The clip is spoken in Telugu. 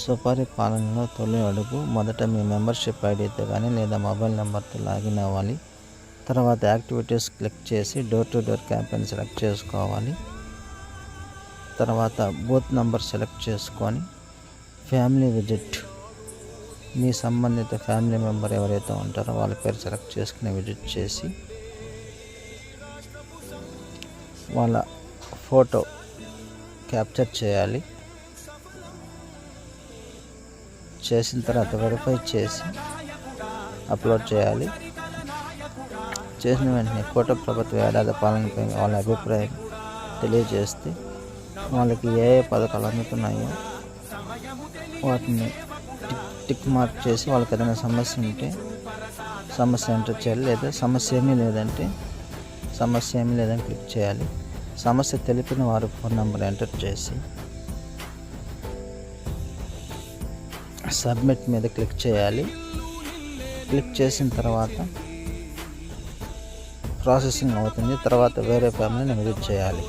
సుపారీ పాలనలో తొలి అడుగు. మొదట మీ మెంబర్షిప్ ఐడితో కానీ లేదా మొబైల్ నెంబర్తో లాగిన్ అవ్వాలి. తర్వాత యాక్టివిటీస్ క్లిక్ చేసి door to door campaign select చేసుకోవాలి. తర్వాత బూత్ నంబర్ సెలెక్ట్ చేసుకొని ఫ్యామిలీ విజిట్. మీ సంబంధిత ఫ్యామిలీ మెంబర్ ఎవరైతే ఉంటారో వాళ్ళ పేరు సెలెక్ట్ చేసుకుని విజిట్ చేసి వాళ్ళ ఫోటో క్యాప్చర్ చేయాలి. చేసిన తర్వాత వెరిఫై చేసి అప్లోడ్ చేయాలి. చేసిన వెంటనే కోట ప్రభుత్వ ఏడాది పాలనపై వాళ్ళ అభిప్రాయం తెలియజేస్తే వాళ్ళకి ఏ ఏ పథకాలు అందుతున్నాయో వాటిని టిక్ మార్క్ చేసి వాళ్ళకి ఏదైనా సమస్య ఉంటే సమస్య ఎంటర్ చేయాలి లేదా సమస్య ఏమీ లేదంటే సమస్య ఏమీ లేదని క్లిక్ చేయాలి. సమస్య తెలిపిన వారి ఫోన్ నెంబర్ ఎంటర్ చేసి సబ్మిట్ మీద క్లిక్ చేయాలి. క్లిక్ చేసిన తర్వాత ప్రాసెసింగ్ అవుతుంది. తర్వాత వేరే ఫ్యామిలీని విజిట్ చేయాలి.